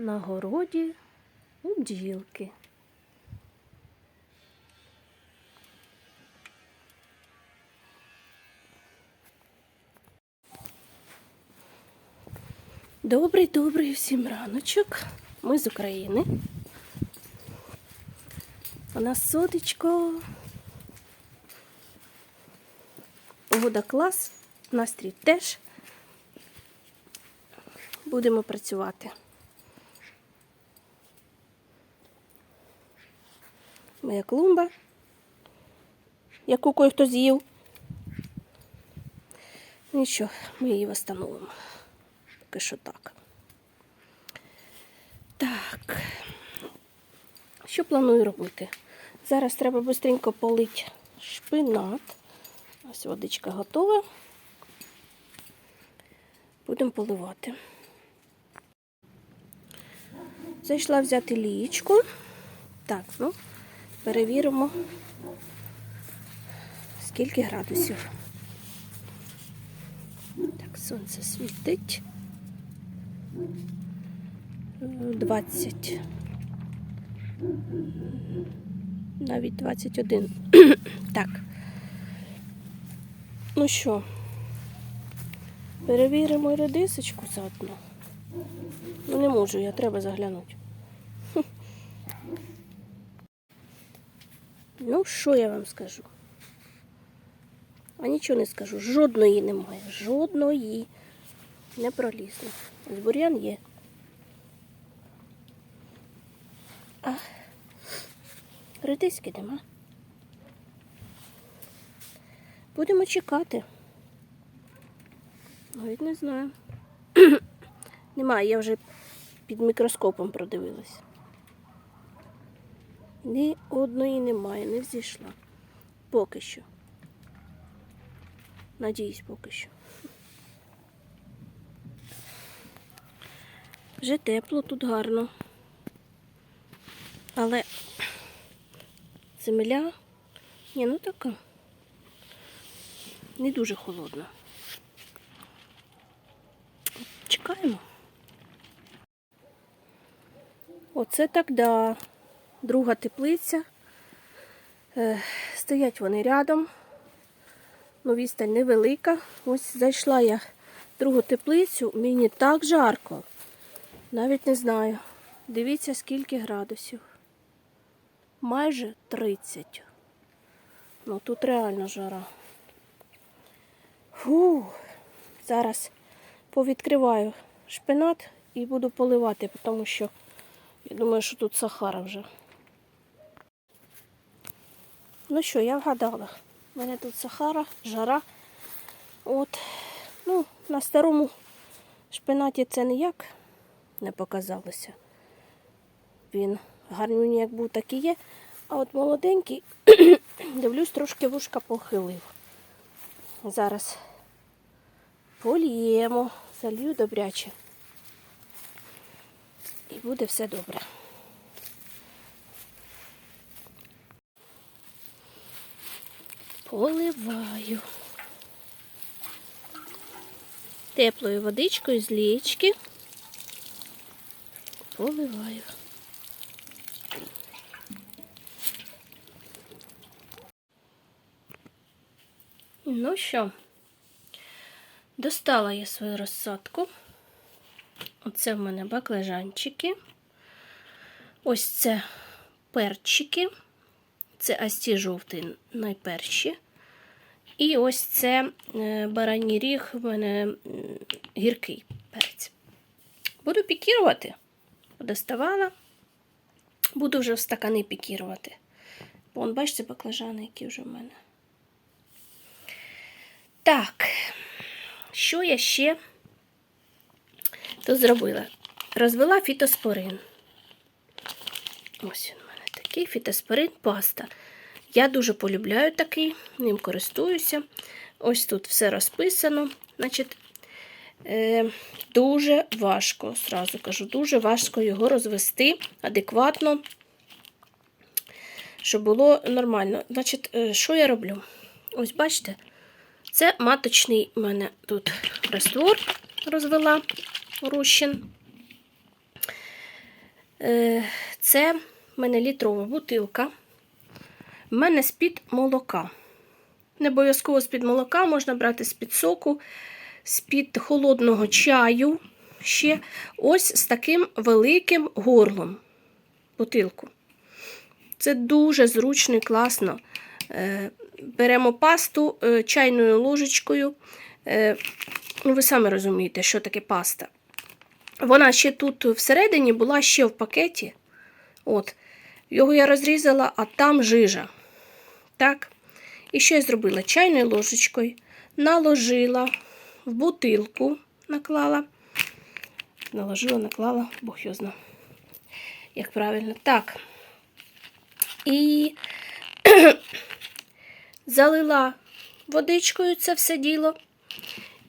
на городі у бджілки. Добрий, добрий всім раночок. Ми з України. У нас сонечко. Погода клас, настрій теж. Будемо працювати. Моя клумба, яку кое-хто з'їв. Нічого, ми її встановимо. Поки що так. Так. Що планую робити? Зараз треба швидко полити шпинат. Ось водичка готова. Будемо поливати. Зайшла взяти лієчку. Так, ну, перевіримо, скільки градусів. Так, сонце світить. Е, 20. Навіть 21. так. Ну що, перевіримо редисочку заодно. Ну не можу, я треба заглянути. Ну, що я вам скажу? А нічого не скажу. Жодної немає. Жодної. Не пролізла. Ось бур'ян є. А редиски нема. Будемо чекати. Навіть не знаю. Немає, я вже під мікроскопом продивилась. Ні одної немає, не взійшла. Поки що. Надіюсь, поки що. Вже тепло, тут гарно. Але земля, ні, ну така. Не дуже холодна. Чекаємо. Оце так, да. Друга теплиця. Е, стоять вони рядом. Ну, відстань невелика. Ось зайшла я в другу теплицю, мені так жарко. Навіть не знаю. Дивіться, скільки градусів. Майже 30. Ну тут реально жара. Фу. Зараз повідкриваю шпинат і буду поливати, тому що я думаю, що тут сахара вже. Ну що, я вгадала. У мене тут сахара, жара. От, ну, на старому шпинаті це ніяк не показалося. Він гарний як був, так і є. А от молоденький, дивлюсь, трошки вушка похилив. Зараз поліємо, залью добряче. І буде все добре. Поливаю теплою водичкою з лічки. Поливаю. Ну що, достала я свою розсадку. Оце в мене баклажанчики. Ось це перчики. Це асті жовтий найперші. І ось це е, бараній ріг, в мене гіркий перець. Буду пікірувати. Доставала. Буду вже в стакани пікірувати. Вон, бачите, баклажани, які вже в мене. Так, що я ще тут зробила? Розвела фітоспорин. Ось він такий фітоспорин паста. Я дуже полюбляю такий, ним користуюся. Ось тут все розписано. Значить, е, дуже важко, сразу кажу, дуже важко його розвести адекватно, щоб було нормально. Значить, е, що я роблю? Ось бачите, це маточний у мене тут раствор розвела розчин. Е, Це в мене літрова бутилка. В мене з-під молока. Не обов'язково з-під молока, можна брати з-під соку, з-під холодного чаю. Ще ось з таким великим горлом. Бутилку. Це дуже зручно і класно. Е, Беремо пасту е, чайною ложечкою. Е, Ну, ви самі розумієте, що таке паста. Вона ще тут всередині була ще в пакеті. От. Його я розрізала, а там жижа. Так. І що я зробила? Чайною ложечкою наложила в бутилку, наклала. Наложила, наклала, Бог його знає. Як правильно. Так. І залила водичкою це все діло.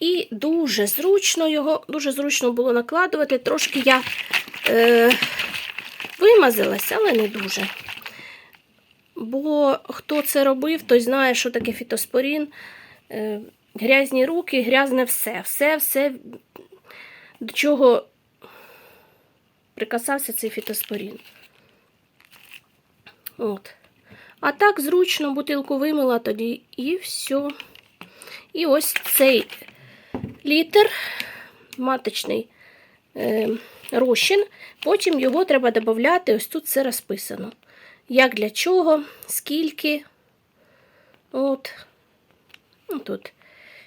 І дуже зручно його, дуже зручно було накладувати. Трошки я е, вимазалась, але не дуже. Бо хто це робив, той знає, що таке фітоспорін. Е, грязні руки, грязне все. Все, все, до чого прикасався цей фітоспорін. От. А так зручно бутилку вимила тоді і все. І ось цей літр маточний е, розчин. Потім його треба додати, ось тут все розписано. Як для чого, скільки. От. Ну, тут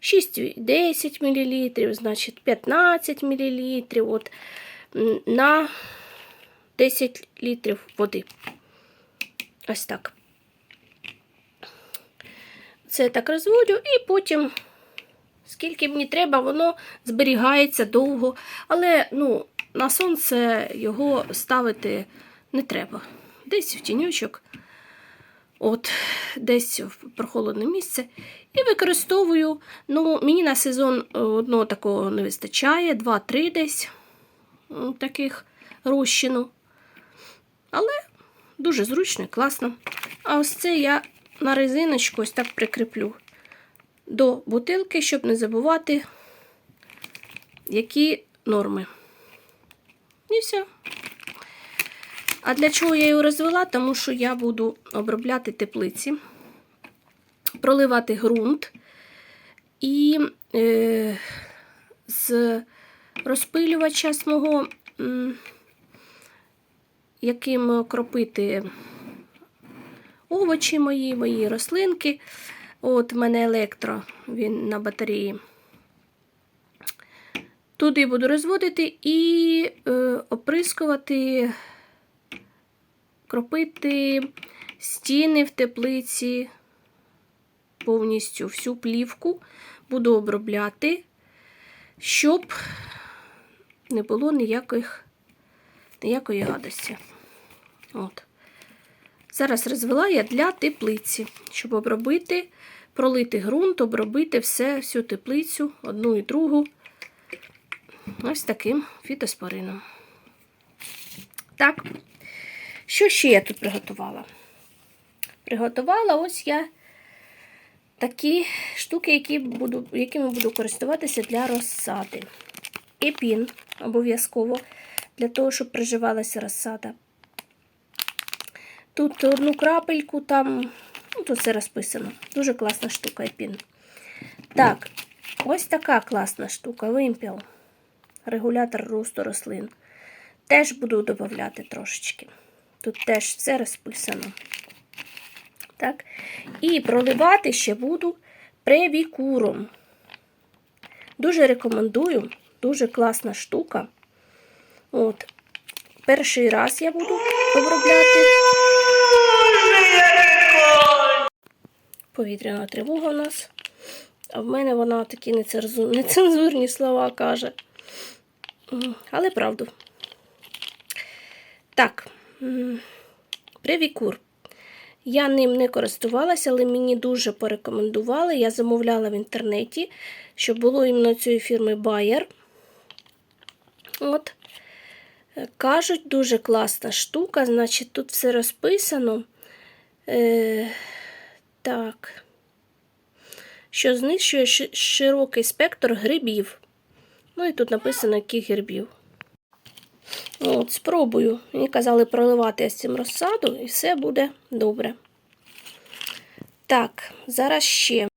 6-10 мл, значить 15 мл. От, на 10 літрів води. Ось так. Це так розводю, і потім, скільки мені треба, воно зберігається довго. Але ну, на сонце його ставити не треба. Десь в тінючок, от, десь в прохолодне місце. І використовую. Ну, мені на сезон одного такого не вистачає, два-три десь таких розчину. Але дуже зручно і класно. А ось це я на резиночку ось так прикріплю до бутилки, щоб не забувати, які норми. І все. А для чого я його розвела? Тому що я буду обробляти теплиці, проливати ґрунт і е, з розпилювача свого, яким кропити овочі мої, мої рослинки. От в мене електро, він на батареї. Туди буду розводити і е, оприскувати, кропити стіни в теплиці, повністю всю плівку буду обробляти, щоб не було ніяких, ніякої гадості. От. Зараз розвела я для теплиці, щоб обробити, пролити ґрунт, обробити все, всю теплицю, одну і другу. Ось таким фітоспорином. Так, що ще я тут приготувала? Приготувала ось я такі штуки, які буду, якими буду користуватися для розсади. Епін обов'язково для того, щоб приживалася розсада. Тут одну крапельку, там, ну, тут все розписано. Дуже класна штука епін. Так, ось така класна штука, вимпіл. Регулятор росту рослин. Теж буду додавати трошечки. Тут теж все розписано. Так. І проливати ще буду превікуром. Дуже рекомендую, дуже класна штука. От. Перший раз я буду обробляти. Повітряна тривога у нас. А в мене вона такі нецензурні слова каже. Але правду. Так, м, Превікур. Я ним не користувалася, але мені дуже порекомендували. Я замовляла в інтернеті, щоб було іменно цієї фірми Bayer. От. Е, Кажуть, дуже класна штука. Значить, тут все розписано. Е, так. Що знищує широкий спектр грибів. Ну і тут написано, яких грибів. От, спробую. Мені казали проливати з цим розсаду і все буде добре. Так, зараз ще.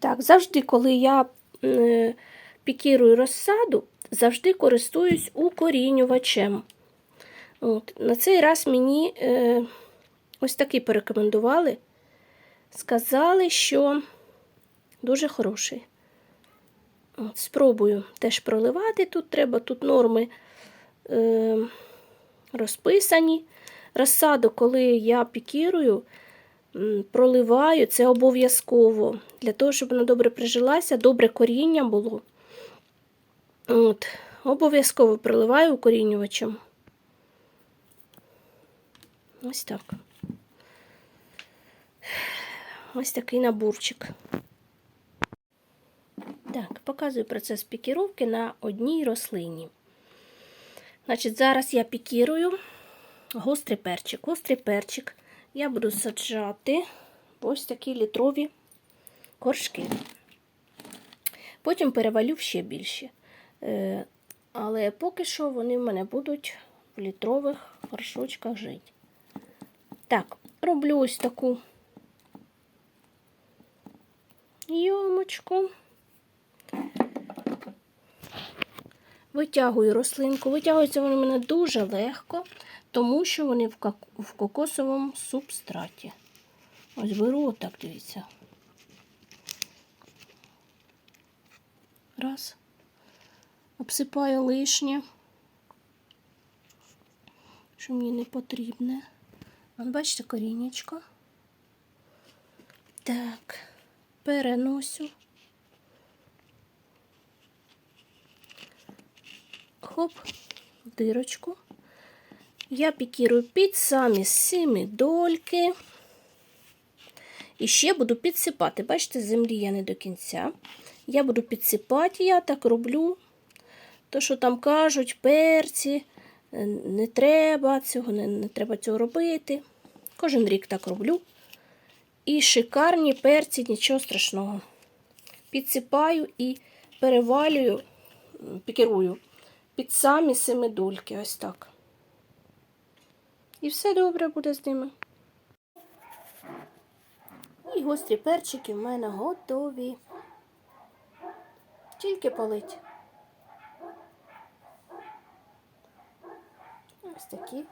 Так, завжди, коли я е, пікірую розсаду, завжди користуюсь укорінювачем. От, на цей раз мені е, ось такий порекомендували. Сказали, що дуже хороший. Спробую теж проливати. Тут треба, тут норми е, розписані. Розсаду, коли я пікірую, проливаю, це обов'язково. Для того, щоб вона добре прижилася, добре коріння було. От, обов'язково проливаю укорінювачем. Ось так. Ось такий наборчик. Так, показую процес пікіровки на одній рослині. Значить, зараз я пікірую гострий перчик. Гострий перчик я буду саджати в ось такі літрові коржки. Потім перевалю ще більше. Е, Але поки що вони в мене будуть в літрових горшочках жити. Так, роблю ось таку йомочку. Витягую рослинку. Витягуються вони в мене дуже легко, тому що вони в, кокосовому субстраті. Ось беру отак, дивіться. Раз. Обсипаю лишнє, що мені не потрібне. Вон, бачите, корінечко. Так, переносю. Хоп, дирочку. Я пікірую під самі дольки. І ще буду підсипати. Бачите, землі я не до кінця. Я буду підсипати, я так роблю. То, що там кажуть, перці, е, не треба цього, не, не треба цього робити. Кожен рік так роблю. І шикарні перці, нічого страшного. Підсипаю і перевалюю, м, пікірую під самі семидульки, ось так. І все добре буде з ними. І гострі перчики в мене готові. Тільки полить. Ось такі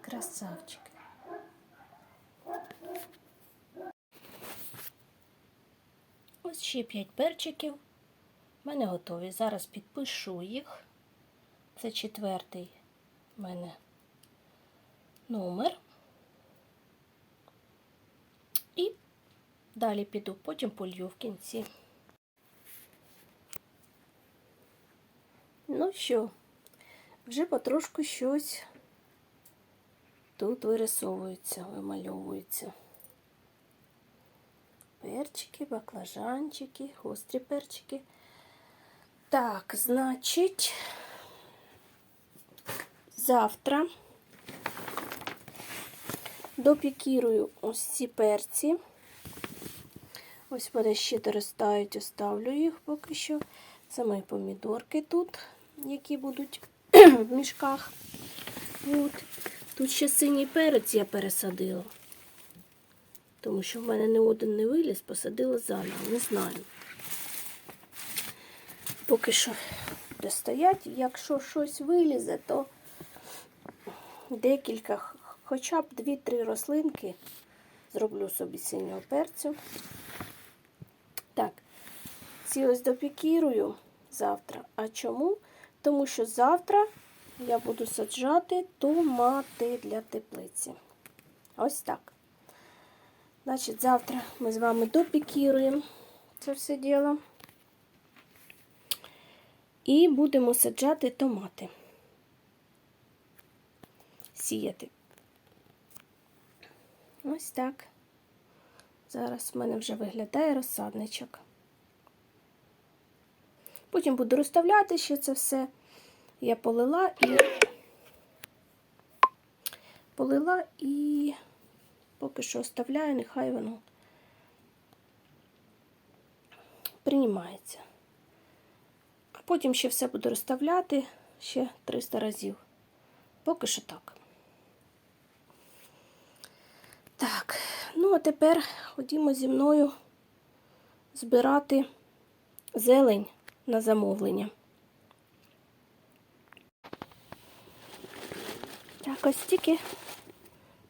красавчики. Ось ще 5 перчиків. У мене готові. Зараз підпишу їх. Це четвертий в мене номер. І далі піду, потім полью в кінці. Ну що, вже потрошку щось тут вирисовується, вимальовується. Перчики, баклажанчики, гострі перчики. Так, значить, завтра допікірую ось ці перці. Ось вони ще доростають, оставлю їх поки що. Це мої помідорки тут, які будуть в мішках. От. Тут ще синій перець я пересадила. Тому що в мене не один не виліз, посадила заново, не знаю. Поки що буде стоять. Якщо щось вилізе, то декілька, хоча б 2-3 рослинки зроблю собі синього перцю. Так, ці ось допікірую завтра. А чому? Тому що завтра я буду саджати томати для теплиці. Ось так. Значить, завтра ми з вами допікіруємо це все діло. І будемо саджати томати. Сіяти. Ось так. Зараз в мене вже виглядає розсадничок. Потім буду розставляти ще це все. Я полила і полила і поки що оставляю, нехай воно приймається. А потім ще все буду розставляти, ще 300 разів. Поки що так. Так, ну а тепер ходімо зі мною збирати зелень на замовлення. Так, ось тільки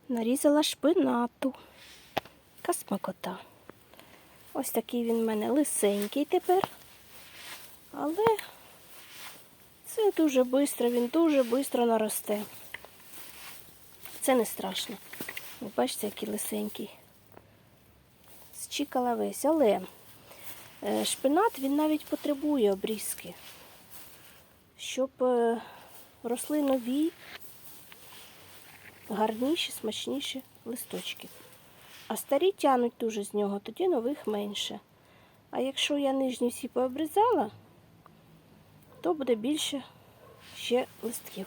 нарізала шпинату. Яка смакота. Ось такий він в мене лисенький тепер. Але це дуже швидко, він дуже швидко наросте. Це не страшно. Ви бачите, який лисенький. Зчікала весь. Але е, шпинат він навіть потребує обрізки, щоб е, росли нові, гарніші, смачніші листочки. А старі тянуть дуже з нього, тоді нових менше. А якщо я нижні всі пообрізала, то буде більше ще листків.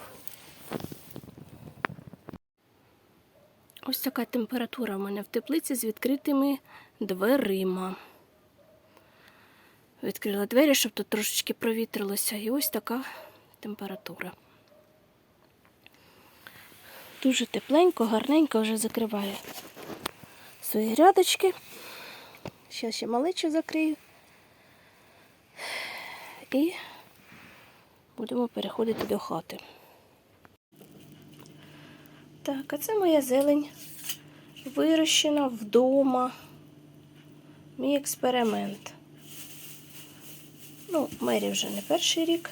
Ось така температура в мене в теплиці з відкритими дверима. Відкрила двері, щоб тут трошечки провітрилося. І ось така температура. Дуже тепленько, гарненько вже закриваю свої грядочки. Зараз ще малечу закрию. І будемо переходити до хати. Так, а це моя зелень вирощена вдома. Мій експеримент. Ну, мері вже не перший рік.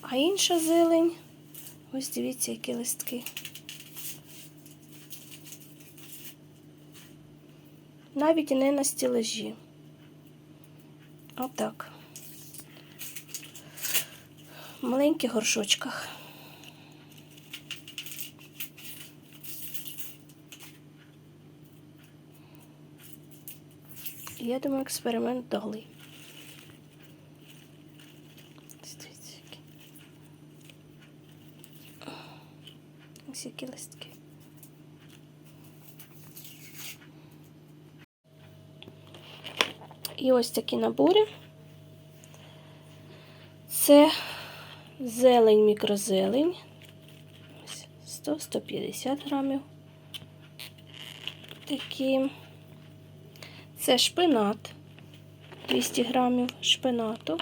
А інша зелень. Ось дивіться, які листки. Навіть не на стілежі. Отак. В маленьких горшочках. Я думаю, експеримент дивіться. Ось які листки. І ось такі набори. Це зелень, мікрозелень. 100-150 грамів. Такі. Це шпинат. 200 грамів шпинату.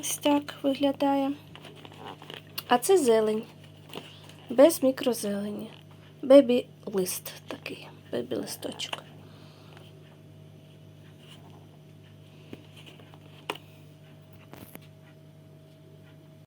Ось так виглядає. А це зелень. Без мікрозелені. Бебі лист такий, бебі листочок.